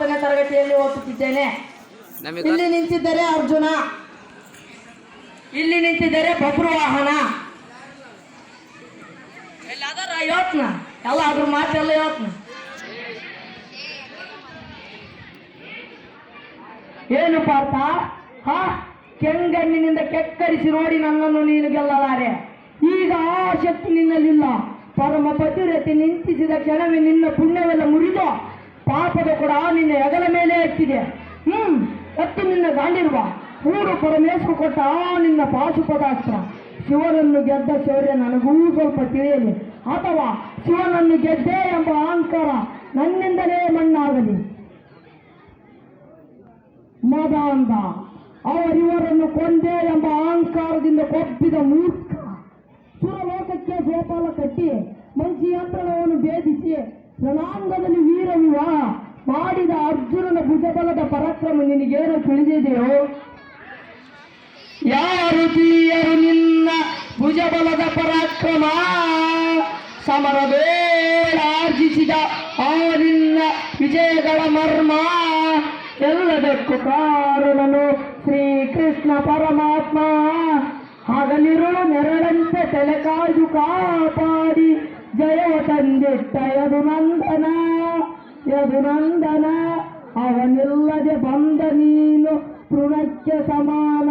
ಹತ್ತನೇ ತರಗತಿಯಲ್ಲಿ ಓದುತ್ತಿದ್ದೇನೆ. ಇಲ್ಲಿ ನಿಂತಿದ್ದರೆ ಅರ್ಜುನ. ಇಲ್ಲಿ ನಿಂತಿದ್ದರೆ ಬಬ್ರುವಾಹನ ಎಲ್ಲಾದರ ಯೋತ್ನ ಎಲ್ಲ ಅದ್ರ ಮಾತೆಲ್ಲ ಯೋತ್ನ ಏನು ಪಾರ್ಥ? ಹ? ಕೆಂಗಣ್ಣಿನಿಂದ ಕೆಕ್ಕರಿಸಿ ನೋಡಿ ನನ್ನನ್ನು ನೀನು ಗೆಲ್ಲಲಾರೆ. ಈಗ ಆ ಶಕ್ತಿ ನಿನ್ನಲ್ಲಿಲ್ಲ. ಪರಮ ಪತಿರತಿ ನಿಂತಿಸಿದ ಕ್ಷಣವೇ ನಿನ್ನ ಪುಣ್ಯವೆಲ್ಲ ಮುರಿದು ಪಾಪದ ಕೂಡ ನಿನ್ನ ಹೆಗಲ ಮೇಲೆ ಎತ್ತಿದೆ. ಹ್ಮ್ ಎತ್ತು ನಿನ್ನ ಗಾಂಡಿರುವ ಊರು ಪರಮೇಶ್ವರ ಕೊಟ್ಟ ಆ ನಿನ್ನ ಪಾಶುಪದಾಸ್ತ್ರ. ಶಿವನನ್ನು ಗೆದ್ದ ಶೌರ್ಯ ನನಗೂ ಸ್ವಲ್ಪ ತಿಳಿಯಲಿ. ಅಥವಾ ಶಿವನನ್ನು ಗೆದ್ದೆ ಎಂಬ ಅಹಂಕಾರ ನನ್ನಿಂದಲೇ ಮಣ್ಣಾಗಲಿ. ಮದ ಅಂದ. ಅವರಿವರನ್ನು ಕೊಂದೆ ಎಂಬ ಅಹಂಕಾರದಿಂದ ಕೊಬ್ಬಿದ ಮೂರ್ಖ. ಸುರಲೋಕಕ್ಕೆ ಗೋಪಾಲ ಕಟ್ಟಿ ಮಂಚಿ ಯಂತ್ರಣವನ್ನು ಭೇದಿಸಿ ರಣಾಂಗದಲ್ಲಿ ವೀರ ವಿವಾಹ ಮಾಡಿದ ಅರ್ಜುನನ ಭುಜಬಲದ ಪರಾಕ್ರಮ ನಿನಗೇನು ತಿಳಿದಿದೆಯೋ? ಯಾರು ತೀಯರು ನಿನ್ನ ಭುಜಬಲದ ಪರಾಕ್ರಮ? ಸಮರವೇಳಾರ್ಜಿಸಿದ ಆ ನಿನ್ನ ವಿಜಯಗಳ ಮರ್ಮ. ಎಲ್ಲದಕ್ಕೂ ಕಾರಣನು ಶ್ರೀಕೃಷ್ಣ ಪರಮಾತ್ಮ. ಹಗಲಿರುಳು ನೆರಳಂತೆ ತಲೆ ಕಾಪಾಡಿ. ಜಯವ ತಂದಿಟ್ಟ ಯದು ನಂದನ ಯದು ನಂದನ ಅವನಿಲ್ಲದೆ ಬಂದ ನೀನು ತೃಣಕ್ಕೆ ಸಮಾನ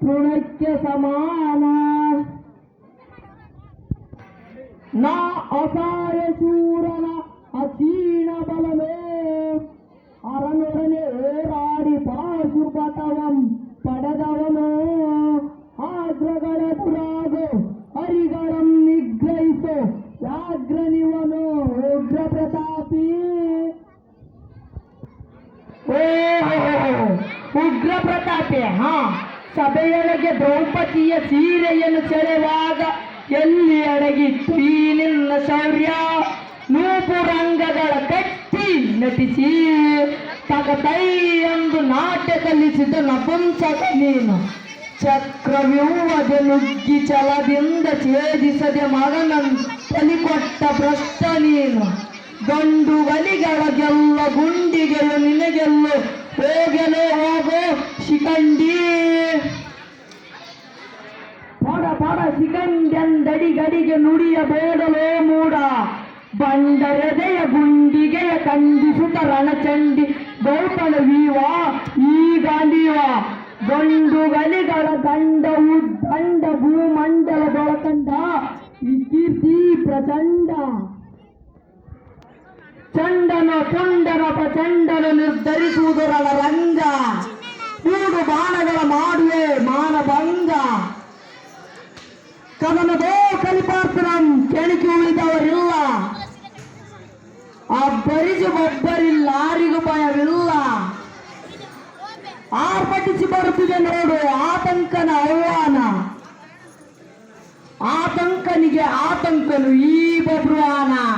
ತೃಣಕ್ಕೆ ಸಮಾನ ನಾ ಅಸಾಯ ಶೂರನ ಅಚೀಣ ಬಲವೇ ಅರನೊಡನೆ ಏರಾಡಿ ಪಾಶುಪತವಂ ಪಡೆದವನು ಆಗ್ರಗಳ ಉಗ್ರ ಪ್ರತಾಪೆ ಹಾ, ಸಭೆಯೊಳಗೆ ದ್ರೌಪದಿಯ ಸೀರೆಯನ್ನು ಸೆಳೆವಾಗ ಎಲ್ಲಿ ಅಡಗಿ ನಿನ್ನ ಶೌರ್ಯ? ನೂಪುರಂಗಗಳ ಕಟ್ಟಿ ನಟಿಸಿ, ತಗತೈ ಎಂದು ನಾಟ್ಯ ಕಲಿಸಿದ ನಪುಂಸಕ ನೀನು. ಚಕ್ರವ್ಯೂಹದ ನುಗ್ಗಿ ಛಲದಿಂದ ಛೇದಿಸದೆ ಮಗನ ತಲಿಕೊಟ್ಟ ಭ್ರಷ್ಟ ನೀನು. ಗಂಡು ಗಲಿಗಳ ಗೆಲ್ಲ ಗುಂಡಿಗೆಲ್ಲ ನಿನಗೆಲ್ಲು ಹೋಗಲು ಹೋಗೋ ಶಿಖಂಡಿ. ಪಡ ಪಡ ಶಿಖಂಡೆಂದಡಿ ಗಡಿಗೆ ನುಡಿಯ ಬೇಡಲೋ ಮೂಡ. ಬಂಡರದೆಯ ಗುಂಡಿಗೆಯ ಖಂಡಿಸುತ್ತ ರಣಚಂಡಿ ಗೌತಮ ವೀವ, ಈ ಗಾಂಧೀವ. ಗಂಡು ಗಲಿಗಳ ದಂಡವು ದಂಡ ಭೂಮಂಡಲ ಬೆಳಕಂಡ ಈ ಕೀರ್ತಿ ಪ್ರಚಂಡ. ಚಂಡನ ಚಂಡನ ಪ್ರಚಂಡನ ನಿರ್ಧರಿಸುವುದರ ರಂಗ. ಮೂಡು ಬಾಣಗಳ ಮಾಡುವೆ ಮಾನಭಂಗ. ಕದನದೋ ಕಲಿಪಾರ್ಥನಂ ಕೆಣಕಿ ಉಳಿದವರಿಲ್ಲ. ಅಬ್ಬರಿಸು ಒಬ್ಬರಿಲ್ಲ ಯಾರಿಗೂ ಭಯವಿಲ್ಲ. ಆರ್ಭಟಿಸಿ ಬರುತ್ತಿದೆ ನೋಡು ಆತಂಕನ ಆಹ್ವಾನ. ಆತಂಕನಿಗೆ ಆತಂಕನು ಈ ಬಬ್ರುವಾನ